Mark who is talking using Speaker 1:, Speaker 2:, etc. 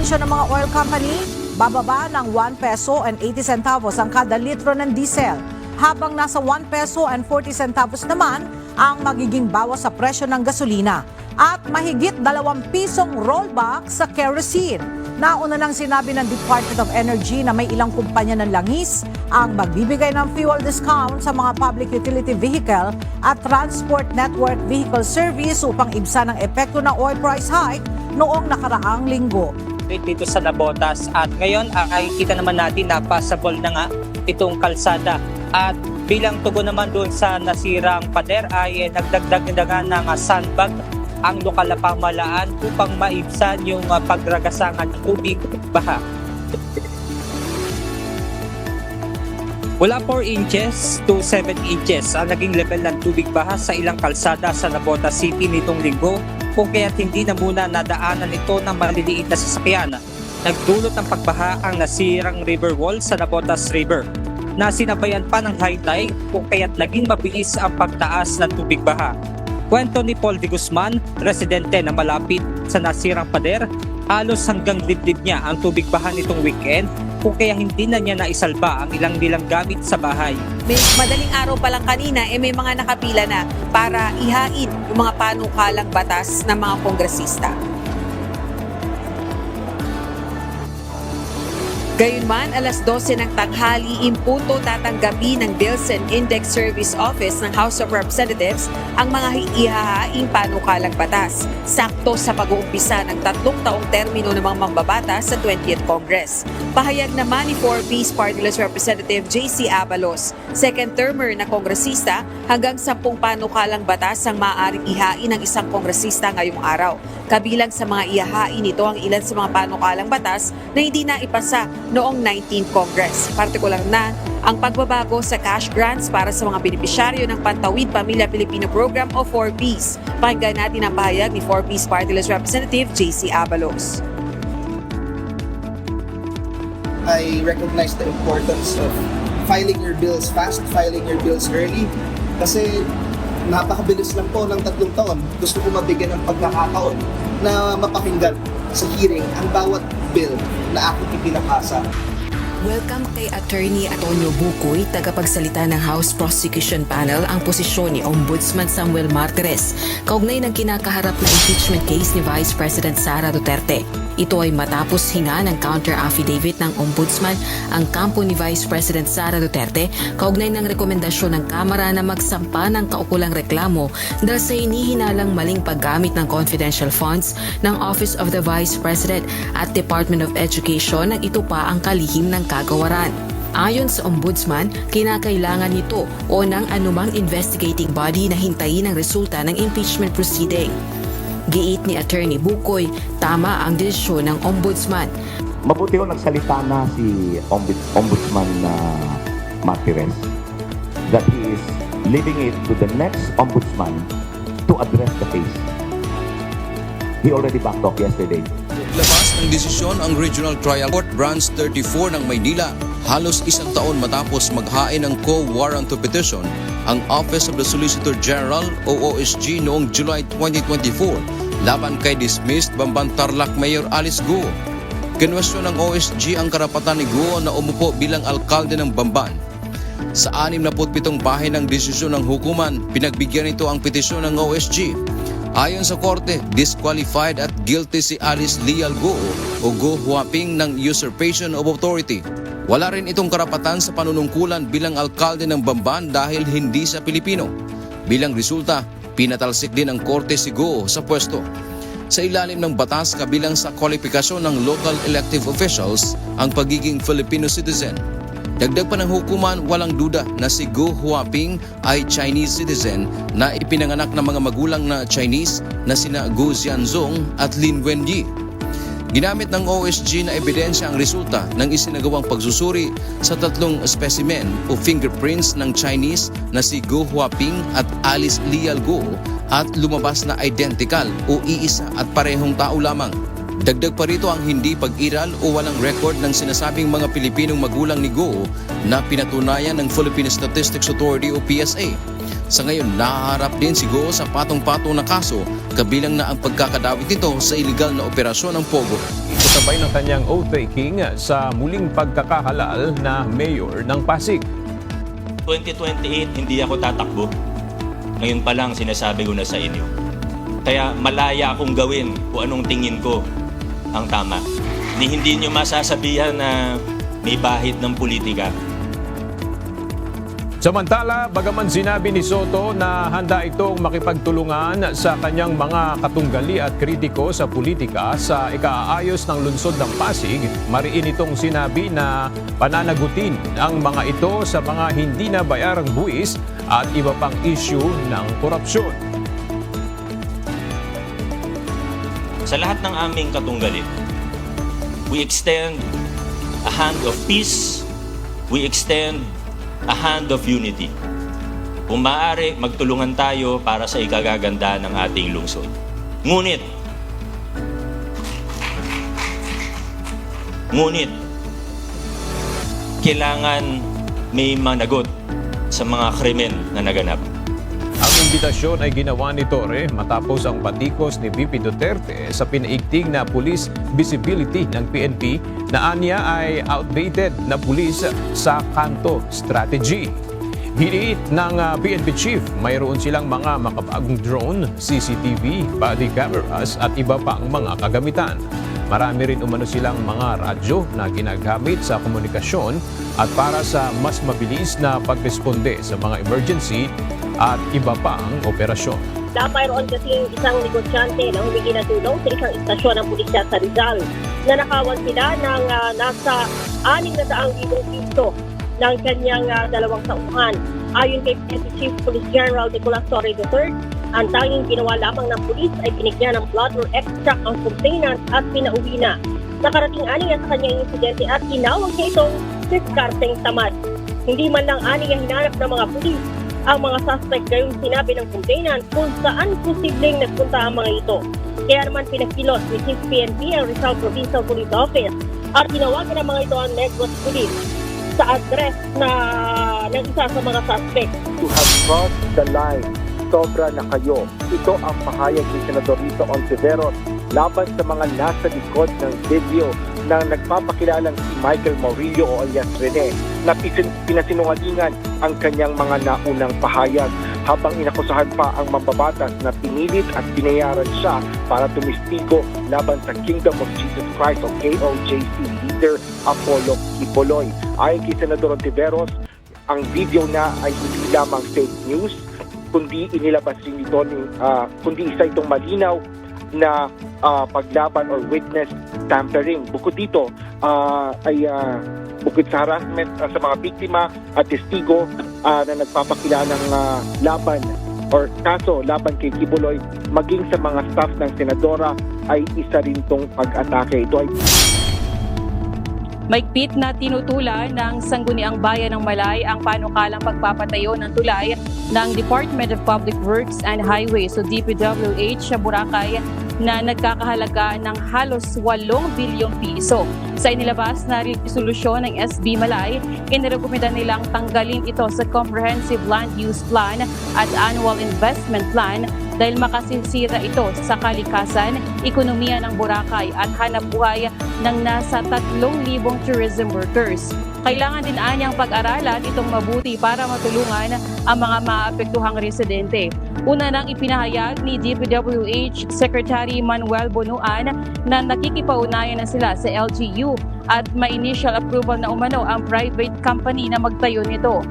Speaker 1: anunsyo ng mga oil company, bababa ng 1 peso and 80 centavos ang kada litro ng diesel, habang nasa 1 peso and 40 centavos naman ang magiging bawas sa presyo ng gasolina at mahigit 2 pisong rollback sa kerosene. Nauna nang sinabi ng Department of Energy na may ilang kumpanya ng langis ang magbibigay ng fuel discount sa mga public utility vehicle at transport network vehicle service upang ibsan ang epekto ng oil price hike noong nakaraang linggo.
Speaker 2: Dito sa Nabotas. At ngayon ah, nakikita naman natin na passable na nga itong kalsada. At bilang tugon naman doon sa nasirang pader ay eh, nagdagdag na nga ng sandbag ang lokal na pamalaan upang maibsan yung ah, pagragasangan ng tubig baha. Wala 4 inches to 7 inches ang naging level ng tubig baha sa ilang kalsada sa Nabotas City nitong linggo kung kaya't hindi na muna nadaanan ito ng maliliit na sasakyan. Nagdulot ng pagbaha ang nasirang river wall sa Nabotas River na sinabayan pa ng high tide kung kaya't naging mabilis ang pagtaas ng tubig baha. Kwento ni Paul de Guzman, residente na malapit sa nasirang pader, halos hanggang dibdib niya ang tubig baha nitong weekend kung kaya hindi na niya naisalba ang ilang nilang gamit sa bahay.
Speaker 3: May madaling araw pa lang kanina, eh may mga nakapila na para ihain yung mga panukalang batas ng mga kongresista. Gayunman, alas 12 ng tanghali, impunto tatanggapi ng Bills and Index Service Office ng House of Representatives ang mga ihahaing panukalang batas, sakto sa pag-uumpisa ng tatlong taong termino ng mga mambabatas sa 20th Congress. Pahayag naman ni 4B's Partyless Representative J.C. Abalos, second termer na kongresista, hanggang sampung panukalang batas ang maaaring ihain ng isang kongresista ngayong araw. Kabilang sa mga ihahain nito ang ilan sa mga panukalang batas na hindi na ipasa noong 19th Congress. Partikular na ang pagbabago sa cash grants para sa mga benepisyaryo ng Pantawid Pamilya Pilipino Program o 4Ps. Pakinggan natin ang pahayag ni 4Ps Partyless Representative JC Abalos.
Speaker 4: I recognize the importance of filing your bills fast, filing your bills early. Kasi napakabilis lang po ng tatlong taon. Gusto ko mabigyan ng pagkakataon na mapakinggan sa hearing ang bawat bill na aking ipinapasa.
Speaker 3: Welcome kay Attorney Antonio Bukoy, tagapagsalita ng House Prosecution Panel, ang posisyon ni Ombudsman Samuel Martires, kaugnay ng kinakaharap na impeachment case ni Vice President Sara Duterte. Ito ay matapos hinga ng counter-affidavit ng Ombudsman ang kampo ni Vice President Sara Duterte kaugnay ng rekomendasyon ng Kamara na magsampa ng kaukulang reklamo dahil sa hinihinalang maling paggamit ng confidential funds ng Office of the Vice President at Department of Education nang ito pa ang kalihim ng kagawaran. Ayon sa Ombudsman, kinakailangan nito o ng anumang investigating body na hintayin ang resulta ng impeachment proceeding. Giit ni Attorney Bukoy, tama ang desisyon ng Ombudsman.
Speaker 5: Mabuti ko nagsalita na si Ombud- Ombudsman na Martires that he is leaving it to the next Ombudsman to address the case. He already backed off yesterday.
Speaker 6: Labas ng desisyon ang Regional Trial Court Branch 34 ng Maynila halos isang taon matapos maghain ng co-warrant petition ang Office of the Solicitor General o OSG noong July 2024 laban kay dismissed Bamban Tarlac Mayor Alice Guo. Kinwestiyon ng OSG ang karapatan ni Guo na umupo bilang alkalde ng Bamban. Sa 67 bahay ng desisyon ng hukuman, pinagbigyan nito ang petisyon ng OSG. Ayon sa korte, disqualified at guilty si Alice Lial Goo o Go Huaping ng usurpation of authority. Wala rin itong karapatan sa panunungkulan bilang alkalde ng Bamban dahil hindi sa Pilipino. Bilang resulta, pinatalsik din ang korte si Go sa pwesto. Sa ilalim ng batas kabilang sa kwalifikasyon ng local elective officials ang pagiging Filipino citizen. Dagdag pa ng hukuman, walang duda na si Gu Huaping ay Chinese citizen na ipinanganak ng mga magulang na Chinese na sina Gu Xianzong at Lin Wenyi. Ginamit ng OSG na ebidensya ang resulta ng isinagawang pagsusuri sa tatlong specimen o fingerprints ng Chinese na si Gu Huaping at Alice Lial Gu at lumabas na identical o iisa at parehong tao lamang. Dagdag pa rito ang hindi pag-iral o walang record ng sinasabing mga Pilipinong magulang ni Go na pinatunayan ng Philippine Statistics Authority o PSA. Sa ngayon, nahaharap din si Go sa patong-patong na kaso kabilang na ang pagkakadawit nito sa iligal na operasyon ng Pogo.
Speaker 7: Kasabay ng kanyang oath-taking sa muling pagkakahalal na mayor ng Pasig.
Speaker 8: 2028 hindi ako tatakbo. Ngayon pa lang sinasabi ko na sa inyo. Kaya malaya akong gawin kung anong tingin ko ang tama. Ni hindi nyo masasabihan na may bahid ng politika.
Speaker 7: Samantala, bagaman sinabi ni Soto na handa itong makipagtulungan sa kanyang mga katunggali at kritiko sa politika sa ikaayos ng lungsod ng Pasig, mariin itong sinabi na pananagutin ang mga ito sa mga hindi na bayarang buwis at iba pang issue ng korupsyon.
Speaker 8: Sa lahat ng aming katunggali, we extend a hand of peace, we extend a hand of unity. Kung maaari, magtulungan tayo para sa ikagaganda ng ating lungsod. Ngunit, ngunit, kailangan may managot sa mga krimen na naganap.
Speaker 7: Ang imbitasyon ay ginawa ni Torre matapos ang batikos ni VP Duterte sa pinaigting na police visibility ng PNP na anya ay outdated na pulis sa kanto strategy. Hiniit ng ah, PNP chief, mayroon silang mga makabagong drone, CCTV, body cameras at iba pang mga kagamitan. Marami rin umano silang mga radyo na ginagamit sa komunikasyon at para sa mas mabilis na pagresponde sa mga emergency at iba pang operasyon.
Speaker 9: na mayroon kasing isang negosyante na humingi ng tulong sa isang istasyon ng pulisya sa Rizal. Nanakawan sila ng ah, nasa 600,000 piso ng kanyang ah, dalawang tauhan. Ayon kay PNP Chief Police General Nicolas Torre III, ang tanging ginawa lamang ng pulis ay binigyan ng blood or extract ang complainant at pinauwi na. Nakarating ani sa kanyang insidente at tinawag niya itong diskarteng tamad. Hindi man lang ani hinanap ng mga pulis ang mga suspect gayong sinabi ng complainant kung saan posibleng nagpunta ang mga ito. Kaya naman pinagpilot ni Chief PNP ang Rizal Provincial Police Office at tinawagan ng mga ito ang Negros Police sa address na ng isa sa mga suspect.
Speaker 10: to have crossed the line. Sobra na kayo. Ito ang pahayag ni Senador Rito Ontiveros laban sa mga nasa likod ng video na nagpapakilalang si Michael Maurilio o alias Rene na pinasinungalingan ang kanyang mga naunang pahayag habang inakusahan pa ang mambabatas na pinilit at binayaran siya para tumistigo laban sa Kingdom of Jesus Christ o KOJC leader Apollo Kipoloy. Ayon kay Senador Ontiveros, ang video na ay hindi lamang fake news, kundi inilabas rin ito, ni- ah, kundi isa itong malinaw na ah, paglaban or witness tampering. Bukod dito, ah, ay ah, bukod sa harassment ah, sa mga biktima at testigo ah, na nagpapakila ng ah, laban or kaso laban kay Kibuloy, maging sa mga staff ng senadora ay isa rin tong pag-atake. Ito ay
Speaker 11: Maigpit na tinutulan ng Sangguniang Bayan ng Malay ang panukalang pagpapatayo ng tulay ng Department of Public Works and Highways o DPWH sa Boracay na nagkakahalaga ng halos 8 bilyong piso. Sa inilabas na resolusyon ng SB Malay, inirekomenda nilang tanggalin ito sa Comprehensive Land Use Plan at Annual Investment Plan dahil makasisira ito sa kalikasan, ekonomiya ng Boracay at hanap buhay ng nasa 3,000 tourism workers. Kailangan din anyang pag-aralan itong mabuti para matulungan ang mga maapektuhang residente. Una nang ipinahayag ni DPWH Secretary Manuel Bonuan na nakikipaunayan na sila sa LGU at may initial approval na umano ang private company na magtayo nito.